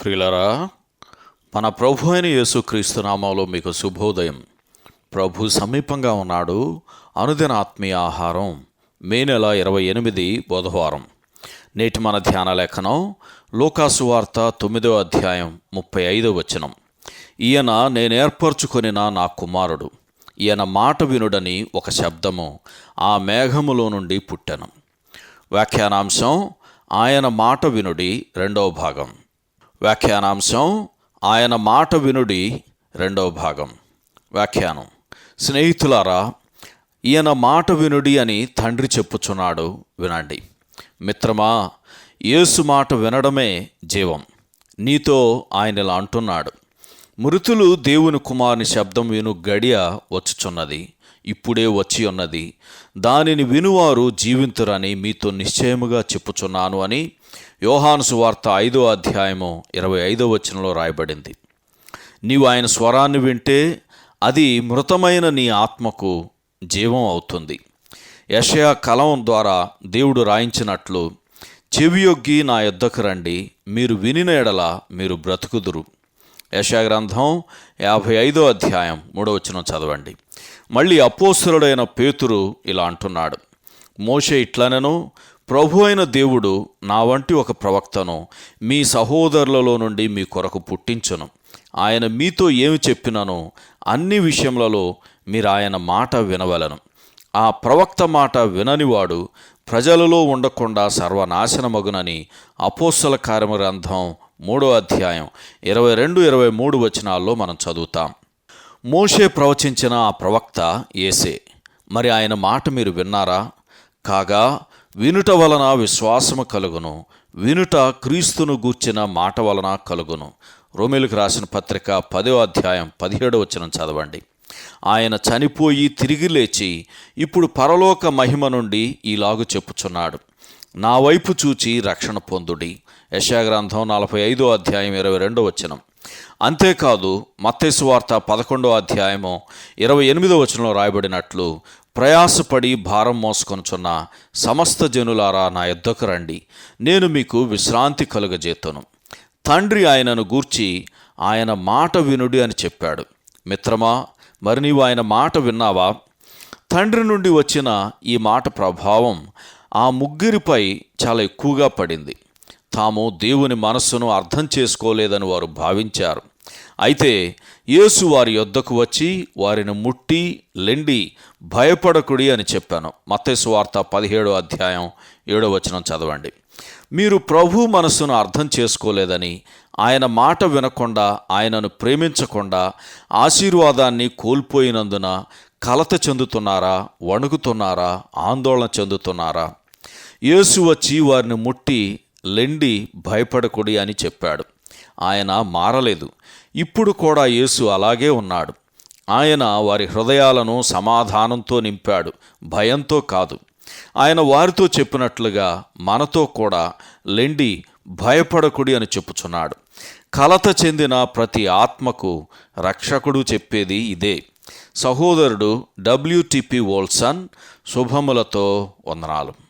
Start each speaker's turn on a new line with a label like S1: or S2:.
S1: ప్రియులరా మన ప్రభు అయిన యేసుక్రీస్తు నామంలో మీకు శుభోదయం. ప్రభు సమీపంగా ఉన్నాడు. అనుదిన ఆత్మీయ ఆహారం మే నెల ఇరవై ఎనిమిది బుధవారం. నేటి మన ధ్యాన లేఖనం లోకాసు వార్త తొమ్మిదో అధ్యాయం ముప్పై ఐదో వచనం. ఈయన నేను ఏర్పరచుకొనిన నా కుమారుడు ఈయన మాట వినుడని ఒక శబ్దము ఆ మేఘములో నుండి పుట్టెను. వ్యాఖ్యానాంశం ఆయన మాట వినుడి రెండవ భాగం. వ్యాఖ్యానాంశం ఆయన మాట వినుడి రెండవ భాగం. వ్యాఖ్యానం. స్నేహితులారా ఈయన మాట వినుడి అని తండ్రి చెప్పుచున్నాడు వినండి. మిత్రమా యేసు మాట వినడమే జీవం. నీతో ఆయన ఇలా అంటున్నాడు. మృతులు దేవుని కుమారుని శబ్దం విను గడియ వచ్చుచున్నది ఇప్పుడే వచ్చి ఉన్నది. దానిని వినువారు జీవింతురని మీతో నిశ్చయముగా చెప్పుచున్నాను అని యోహాను సువార్త ఐదో అధ్యాయము ఇరవై ఐదో వచనంలో రాయబడింది. నీవు ఆయన స్వరాన్ని వింటే అది మృతమైన నీ ఆత్మకు జీవం అవుతుంది. యషయా కలం ద్వారా దేవుడు రాయించినట్లు చెవియొగ్గి నా యొద్దకు రండి మీరు వినిన ఎడల మీరు బ్రతుకుదురు. యశా గ్రంథం యాభై ఐదో అధ్యాయం మూడవచనం చదవండి. మళ్ళీ అపోసురుడైన పేతురు ఇలా అంటున్నాడు. మోషే ఇట్లనను ప్రభు అయిన దేవుడు నా వంటి ఒక ప్రవక్తను మీ సహోదరులలో నుండి మీ కొరకు పుట్టించును. ఆయన మీతో ఏమి చెప్పిననో అన్ని విషయములలో మీరు ఆయన మాట వినవలను. ఆ ప్రవక్త మాట విననివాడు ప్రజలలో ఉండకుండా సర్వనాశనమగునని అపోస్తల కార్యమ గ్రంథం మూడో అధ్యాయం ఇరవై రెండు ఇరవై మూడు వచనాల్లో మనం చదువుతాం. మోషే ప్రవచించిన ఆ ప్రవక్త ఏసే మరి ఆయన మాట మీరు విన్నారా? కాగా వినుట వలన విశ్వాసము కలుగును వినుట క్రీస్తును గూర్చిన మాట వలన కలుగును. రోమిలకు రాసిన పత్రిక పదో అధ్యాయం పదిహేడో వచనం చదవండి. ఆయన చనిపోయి తిరిగి లేచి ఇప్పుడు పరలోక మహిమ నుండి ఈలాగు చెప్పుచున్నాడు. నా వైపు చూచి రక్షణ పొందుడి. యశాగ్రంథం నలభై ఐదో అధ్యాయం ఇరవై రెండో వచనం. అంతేకాదు మత్తేసు వార్త పదకొండో అధ్యాయము ఇరవై ఎనిమిదో వచనంలో రాయబడినట్లు ప్రయాసపడి భారం మోసుకొనుచున్న సమస్త జనులారా నా యొద్దకు రండి. నేను మీకు విశ్రాంతి కలుగజేతును తండ్రి ఆయనను గూర్చి ఆయన మాట వినుడి అని చెప్పాడు. మిత్రమా మరి నీవు ఆయన మాట విన్నావా? తండ్రి నుండి వచ్చిన ఈ మాట ప్రభావం ఆ ముగ్గురిపై చాలా ఎక్కువగా పడింది. తాము దేవుని మనస్సును అర్థం చేసుకోలేదని వారు భావించారు. అయితే యేసు వారి యొద్దకు వచ్చి వారిని ముట్టి లెండి భయపడకుడి అని చెప్పాను. మత్తేసు వార్త పదిహేడో అధ్యాయం ఏడో వచనం చదవండి. మీరు ప్రభు మనస్సును అర్థం చేసుకోలేదని ఆయన మాట వినకుండా ఆయనను ప్రేమించకుండా ఆశీర్వాదాన్ని కోల్పోయినందున కలత చెందుతున్నారా వణుకుతున్నారా ఆందోళన చెందుతున్నారా? యేసు వచ్చి వారిని ముట్టి లెండి భయపడకుడి అని చెప్పాడు. ఆయన మారలేదు. ఇప్పుడు కూడా యేసు అలాగే ఉన్నాడు. ఆయన వారి హృదయాలను సమాధానంతో నింపాడు. భయంతో కాదు. ఆయన వారితో చెప్పినట్లుగా మనతో కూడా లెండి భయపడకుడి అని చెప్పుచున్నాడు. కలత చెందిన ప్రతి ఆత్మకు రక్షకుడు చెప్పేది ఇదే. సహోదరుడు డబ్ల్యూటిపి వోల్సన్ శుభములతో వందనాలు.